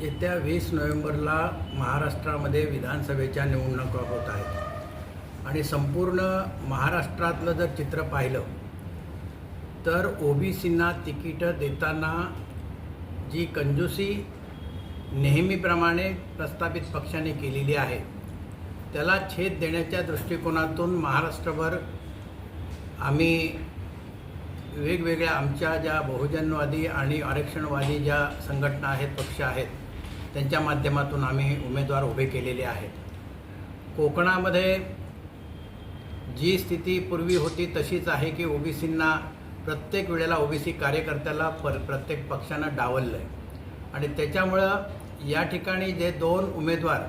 येत्या वीस नोव्हेंबरला महाराष्ट्रामध्ये विधानसभेच्या निवडणुका होत आहेत. आणि संपूर्ण महाराष्ट्रातलं जर चित्र पाहिलं तर ओबीसींना तिकीटं देताना जी कंजूसी नेहमीप्रमाणे प्रस्थापित पक्षाने केलेली आहे त्याला छेद देण्याच्या दृष्टिकोनातून महाराष्ट्रभर आम्ही वेगवेगळ्या आमच्या ज्या बहुजनवादी आणि आरक्षणवादी ज्या संघटना आहेत पक्ष आहेत त्यांच्या माध्यमातून आम्ही उमेदवार उभे केलेले आहेत. कोकणामध्ये जी स्थिती पूर्वी होती तशीच आहे की ओबीसींना प्रत्येक वेळेला ओबीसी कार्यकर्त्याला पर प्रत्येक पक्षानं डावललं आहे आणि त्याच्यामुळं या ठिकाणी जे दोन उमेदवार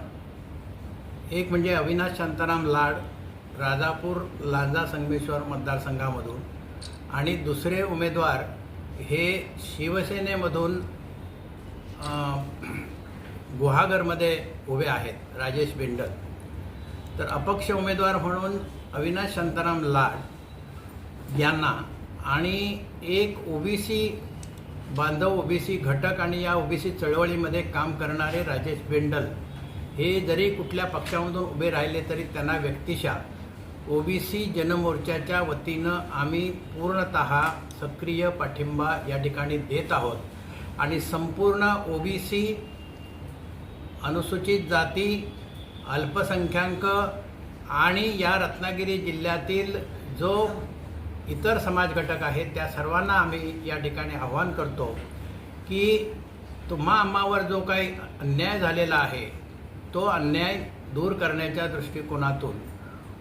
एक म्हणजे अविनाश शांताराम लाड राजापूर लांजा संगमेश्वर मतदारसंघामधून आणि दुसरे उमेदवार हे शिवसेनेमधून गुहागरमध्ये उभे आहेत राजेश बिंडल. तर अपक्ष उमेदवार म्हणून अविनाश शांताराम लाड यांना आणि एक ओबीसी बांधव ओबीसी घटक आणि या ओबीसी चळवळीमध्ये काम करणारे राजेश बेंडल हे जरी कुठल्या पक्षामधून उभे राहिले तरी त्यांना व्यक्तिशः ओबीसी जनमोर्चाच्या वतीनं आम्ही पूर्णत सक्रिय पाठिंबा या ठिकाणी देत आहोत. आणि संपूर्ण ओबीसी अनुसूचित जाती अल्पसंख्याक आणि या रत्नागिरी जिल्ह्यातील जो इतर समाज घटक आहेत त्या सर्वांना आम्ही या ठिकाणी आव्हान करतो की तुम्हा आम्हावर जो काही अन्याय झालेला आहे तो अन्याय दूर करण्याच्या दृष्टिकोनातून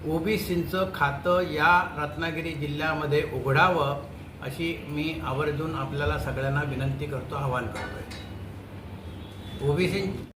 ओबीसींचं खातं या रत्नागिरी जिल्ह्यामध्ये उघडावं अशी मी आवर्जून आपल्याला सगळ्यांना विनंती करतो आवाहन करतो ओबीसी